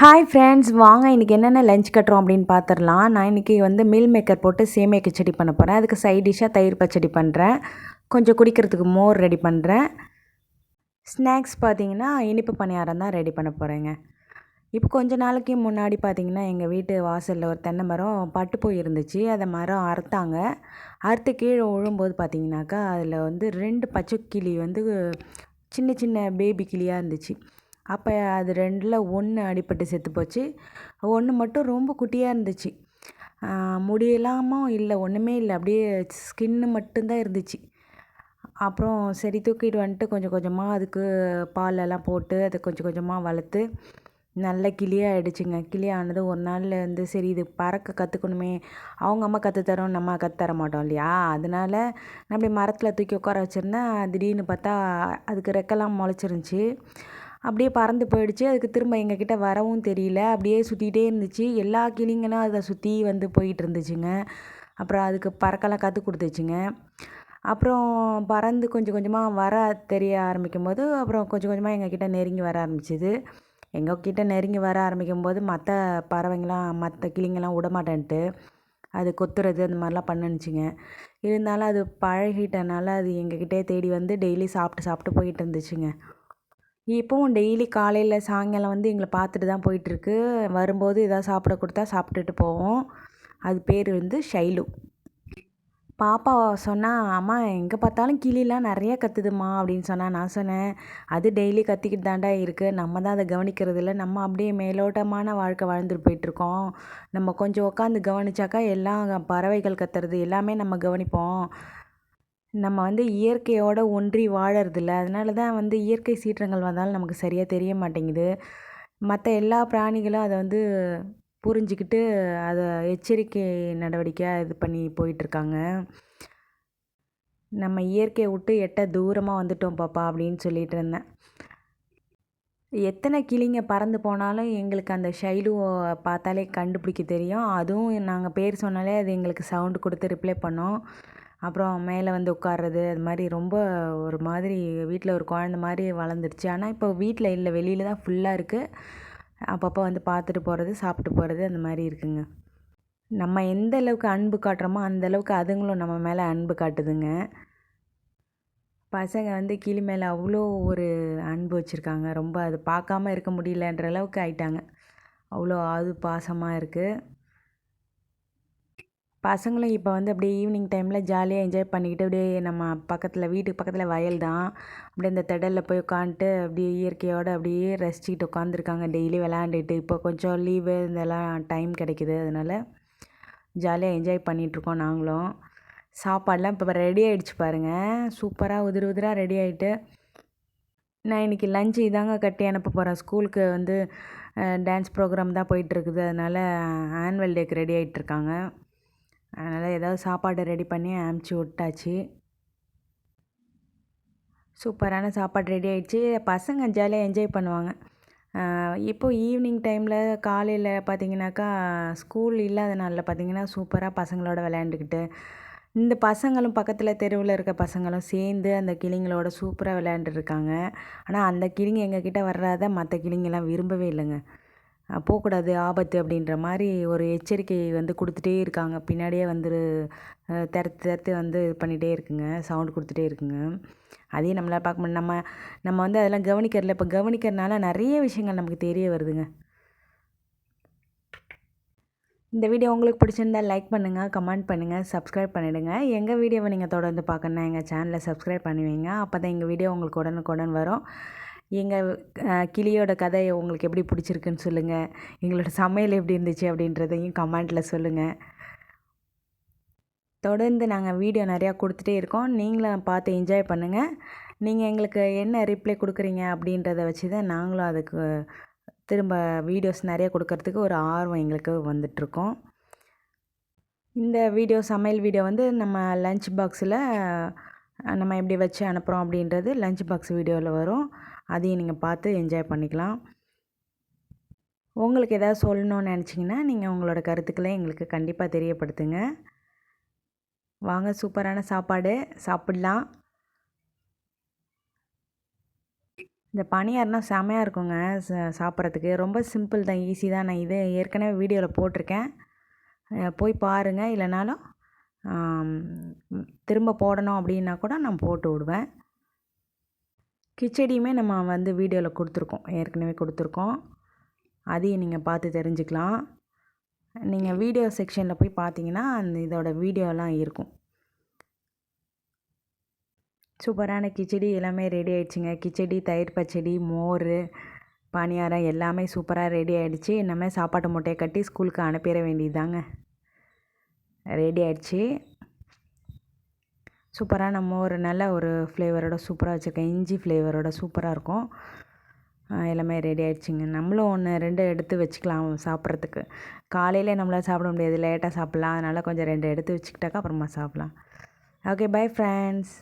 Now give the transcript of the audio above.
Hi friends வாங்க இன்றைக்கி என்னென்ன லஞ்ச் கட்டுறோம் அப்படின்னு பார்த்துடலாம். நான் இன்றைக்கி வந்து மில் மேக்கர் போட்டு சேமியா கிச்சடி பண்ண போகிறேன் அதுக்கு சைட் டிஷ்ஷாக தயிர் பச்சடி பண்ணுறேன் கொஞ்சம் குடிக்கிறதுக்கு மோர் ரெடி பண்ணுறேன் ஸ்நாக்ஸ் பார்த்தீங்கன்னா இனிப்பு பணியாரம் தான் ரெடி பண்ண போகிறேங்க இப்போ கொஞ்ச நாளைக்கு முன்னாடி பார்த்தீங்கன்னா எங்கள் வீட்டு வாசலில் ஒரு தென்னை மரம் பட்டு இருந்துச்சு அதை மரம் அறுத்தாங்க. அறுத்து கீழே விழும்போது பார்த்தீங்கன்னாக்கா அதில் வந்து ரெண்டு பச்சை கிளி வந்து சின்ன சின்ன பேபி கிளியாக இருந்துச்சு. அப்போ அது ரெண்டில் ஒன்று அடிபட்டு செத்து போச்சு. ஒன்று மட்டும் ரொம்ப குட்டியாக இருந்துச்சு. முடியெல்லாமும் இல்லை ஒன்றுமே இல்லை. அப்படியே ஸ்கின்னு மட்டும்தான் இருந்துச்சு. அப்புறம் சரி தூக்கிட்டு வந்துட்டு கொஞ்சம் கொஞ்சமாக அதுக்கு பாலெல்லாம் போட்டு அதை கொஞ்சம் கொஞ்சமாக வளர்த்து நல்ல கிளியாக ஆகிடுச்சிங்க கிளியானது ஒரு நாளில் வந்து சரி இது பறக்க கற்றுக்கணுமே. அவங்க அம்மா கற்றுத்தரோம் நம்ம கற்றுத்தர மாட்டோம் இல்லையா? அதனால நான் அப்படி மரத்தில் தூக்கி உட்கார வச்சுருந்தேன். திடீர்னு பார்த்தா அதுக்கு ரெக்கெல்லாம் முளைச்சிருந்துச்சி. அப்படியே பறந்து போயிடுச்சு. அதுக்கு திரும்ப எங்கக்கிட்ட வரவும் தெரியல. அப்படியே சுற்றிக்கிட்டே இருந்துச்சு. எல்லா கிளிங்களும் அதை சுற்றி வந்து போயிட்டு இருந்துச்சுங்க. அப்புறம் அதுக்கு பறக்கலாம் கற்றுக் கொடுத்துச்சுங்க. அப்புறம் பறந்து கொஞ்சம் கொஞ்சமாக வர தெரிய ஆரம்பிக்கும் போது அப்புறம் கொஞ்சம் கொஞ்சமாக எங்கக்கிட்ட நெருங்கி வர ஆரம்பிச்சிது. எங்கள் கிட்டே நெருங்கி வர ஆரம்பிக்கும் போது மற்ற பறவைங்களாம் மற்ற கிளிங்கெல்லாம் விடமாட்டேன்ட்டு அது கொத்துறது அந்த மாதிரிலாம் பண்ணுச்சுங்க. இருந்தாலும் அது பழகிட்டனால அது எங்கக்கிட்டே தேடி வந்து டெய்லி சாப்பிட்டு சாப்பிட்டு போயிட்டு இருந்துச்சுங்க. இப்போவும் டெய்லி காலையில் சாயங்காலம் வந்து எங்களை பார்த்துட்டு தான் போயிட்டுருக்கு. வரும்போது எதாவது சாப்பிட கொடுத்தா சாப்பிட்டுட்டு போவோம். அது பேர் வந்து ஷைலு. பாப்பா சொன்னால் அம்மா எங்கே பார்த்தாலும் கிளிலாம் நிறையா கத்துதுமா அப்படின்னு சொன்னால் நான் சொன்னேன் அது டெய்லி கத்திக்கிட்டு தாண்டா இருக்குது நம்ம தான் அதை கவனிக்கிறது இல்லை. நம்ம அப்படியே மேலோட்டமான வாழ்க்கை வாழ்ந்துட்டு போயிட்டுருக்கோம். நம்ம கொஞ்சம் உட்காந்து கவனிச்சாக்கா எல்லாம் பறவைகள் கத்துறது எல்லாமே நம்ம கவனிப்போம். நம்ம வந்து இயற்கையோடு ஒன்றி வாழறதில்ல. அதனால தான் வந்து இயற்கை சீற்றங்கள் வந்தாலும் நமக்கு சரியாக தெரிய மாட்டேங்குது. மற்ற எல்லா பிராணிகளும் அதை வந்து புரிஞ்சுக்கிட்டு அதை எச்சரிக்கை நடவடிக்கையாக இது பண்ணி போயிட்டுருக்காங்க. நம்ம இயற்கையை விட்டு எட்ட தூரமாக வந்துட்டோம் பாப்பா அப்படின்னு சொல்லிட்டு இருந்தேன். எத்தனை கிளிங்க பறந்து போனாலும் எங்களுக்கு அந்த ஷைலுவை பார்த்தாலே கண்டுபிடிக்க தெரியும். அதுவும் நாங்கள் பேர் சொன்னாலே அது எங்களுக்கு சவுண்டு கொடுத்து ரிப்ளை பண்ணோம். அப்புறம் மேலே வந்து உட்கார்றது அது மாதிரி ரொம்ப ஒரு மாதிரி வீட்டில் ஒரு குழந்த மாதிரி வளர்ந்துருச்சு ஆனால் இப்போ வீட்டில் இல்லை வெளியில் தான் ஃபுல்லாக இருக்குது அப்பப்போ வந்து பார்த்துட்டு போகிறது சாப்பிட்டு போகிறது அந்த மாதிரி இருக்குங்க. நம்ம எந்த அளவுக்கு அன்பு காட்டுறோமோ அந்த அளவுக்கு அதுங்களும் நம்ம மேலே அன்பு காட்டுதுங்க. பசங்க வந்து கிளி மேலே அவ்வளோ ஒரு அன்பு வச்சுருக்காங்க. ரொம்ப அது பார்க்காம இருக்க முடியலன்ற அளவுக்கு ஆயிட்டாங்க. அவ்வளோ அது பாசமாக இருக்குது பசங்களும் இப்போ வந்து அப்படியே ஈவினிங் டைமில் ஜாலியாக என்ஜாய் பண்ணிக்கிட்டு அப்படியே நம்ம பக்கத்தில் வீட்டுக்கு பக்கத்தில் வயல் தான். அப்படியே இந்த திடலில் போய் உட்காந்துட்டு அப்படியே இயற்கையோடு அப்படியே ரசிச்சுக்கிட்டு உட்காந்துருக்காங்க. டெய்லி விளாண்டுட்டு இப்போ கொஞ்சம் லீவு இதெல்லாம் டைம் கிடைக்கிது. அதனால் ஜாலியாக என்ஜாய் பண்ணிகிட்ருக்கோம் நாங்களும். சாப்பாடெலாம் இப்போ ரெடி ஆகிடுச்சு பாருங்கள் சூப்பராக உதிர் உதிராக ரெடி ஆகிட்டு நான் இன்றைக்கி லஞ்சு இதாங்க கட்டி அனுப்ப போகிறேன் ஸ்கூலுக்கு வந்து டான்ஸ் ப்ரோக்ராம் தான் போயிட்டுருக்குது. அதனால் ஆனுவல் டேக்கு ரெடி ஆகிட்டுருக்காங்க அதனால் ஏதாவது சாப்பாடு ரெடி பண்ணி அனுப்பிச்சி விட்டாச்சு. சூப்பரான சாப்பாடு ரெடி ஆகிடுச்சி பசங்க ஜாலியாக என்ஜாய் பண்ணுவாங்க. இப்போது ஈவினிங் டைமில் காலையில் பார்த்தீங்கன்னாக்கா ஸ்கூல் இல்லாத நாளில் பார்த்தீங்கன்னா சூப்பராக பசங்களோட விளையாண்டுக்கிட்டு இந்த பசங்களும் பக்கத்தில் தெருவில் இருக்க பசங்களும் சேர்ந்து அந்த கிளிங்களோட சூப்பராக விளையாண்டுருக்காங்க ஆனால் அந்த கிளிங்க எங்கக்கிட்ட வர்றதை மற்ற கிளிங்கெல்லாம் விரும்பவே இல்லைங்க. போகக்கூடாது ஆபத்து அப்படின்ற மாதிரி ஒரு எச்சரிக்கை வந்து கொடுத்துட்டே இருக்காங்க. பின்னாடியே வந்து திறத்து திறத்து வந்து இது பண்ணிகிட்டே இருக்குங்க. சவுண்டு கொடுத்துட்டே இருக்குங்க. அதையும் நம்மளால் பார்க்க முடியும். நம்ம நம்ம வந்து அதெல்லாம் கவனிக்கிறதில்ல. இப்போ கவனிக்கிறதுனால நிறைய விஷயங்கள் நமக்கு தெரிய வருதுங்க. இந்த வீடியோ உங்களுக்கு பிடிச்சிருந்தால் லைக் பண்ணுங்கள் கமெண்ட் பண்ணுங்கள் சப்ஸ்கிரைப் பண்ணிவிடுங்க எங்கள் வீடியோவை நீங்கள் தொடர்ந்து பார்க்கணுன்னா எங்கள் சேனலை சப்ஸ்கிரைப் பண்ணுவீங்க. அப்போ தான் எங்கள் வீடியோ உங்களுக்கு உடனுக்குடன் வரும். எங்கள் கிளியோட கதை உங்களுக்கு எப்படி பிடிச்சிருக்குன்னு சொல்லுங்கள் எங்களோட சமையல் எப்படி இருந்துச்சு அப்படின்றதையும் கமெண்ட்டில் சொல்லுங்கள் தொடர்ந்து நாங்கள் வீடியோ நிறையா கொடுத்துட்டே இருக்கோம். நீங்களும் பார்த்து என்ஜாய் பண்ணுங்கள் நீங்கள் எங்களுக்கு என்ன ரிப்ளை கொடுக்குறீங்க அப்படின்றத வச்சு தான் நாங்களும் அதுக்கு திரும்ப வீடியோஸ் நிறைய கொடுக்கறதுக்கு ஒரு ஆர்வம் எங்களுக்கு வந்துட்ருக்கோம் இந்த வீடியோ சமையல் வீடியோ வந்து நம்ம லஞ்ச் பாக்ஸில் நம்ம எப்படி வச்சு அனுப்புகிறோம் அப்படின்றது லஞ்ச் பாக்ஸ் வீடியோவில் வரும். அதையும் நீங்கள் பார்த்து என்ஜாய் பண்ணிக்கலாம். உங்களுக்கு எதாவது சொல்லணும்னு நினச்சிங்கன்னா நீங்கள் உங்களோட கருத்துக்களை எங்களுக்கு கண்டிப்பாக தெரியப்படுத்துங்க. வாங்க சூப்பரான சாப்பாடு. சாப்பிட்லாம். இந்த பணியாரம்னா செமையாக இருக்குங்க ச சாப்பிட்றதுக்கு. ரொம்ப சிம்பிள் தான் ஈஸி தான். நான் இது ஏற்கனவே வீடியோவில் போட்டிருக்கேன். போய் பாருங்கள் இல்லைனாலும் திரும்ப போடணும் அப்படின்னா கூட நான் போட்டு விடுவேன். கிச்சடியுமே நம்ம வந்து வீடியோவில் கொடுத்துருக்கோம். ஏற்கனவே கொடுத்துருக்கோம். அதையும் நீங்கள் பார்த்து தெரிஞ்சுக்கலாம். நீங்கள் வீடியோ செக்ஷனில் போய் பார்த்தீங்கன்னா அந்த இதோட வீடியோலாம் இருக்கும். சூப்பரான கிச்சடி எல்லாமே ரெடி ஆகிடுச்சிங்க கிச்சடி தயிர் பச்சடி மோர் பணியாரம் எல்லாமே சூப்பராக ரெடி ஆகிடுச்சி இனிமேல் சாப்பாட்டு மூட்டையை கட்டி ஸ்கூலுக்கு அனுப்பிட வேண்டியதுதாங்க. ரெடி ஆகிடுச்சி சூப்பராக நம்ம ஒரு நல்ல ஒரு ஃப்ளேவரோட சூப்பராக வச்சுருக்கேன் இஞ்சி ஃப்ளேவரோட சூப்பராக இருக்கும். எல்லாமே ரெடி ஆகிடுச்சிங்க நம்மளும் ஒன்று ரெண்டு எடுத்து வச்சுக்கலாம் சாப்பிட்றதுக்கு. காலையில் நம்மளால் சாப்பிட முடியாது. லேட்டாக சாப்பிட்லாம். அதனால் கொஞ்சம் ரெண்டு எடுத்து வச்சுக்கிட்டாக்கா அப்புறமா சாப்பிட்லாம். Okay bye friends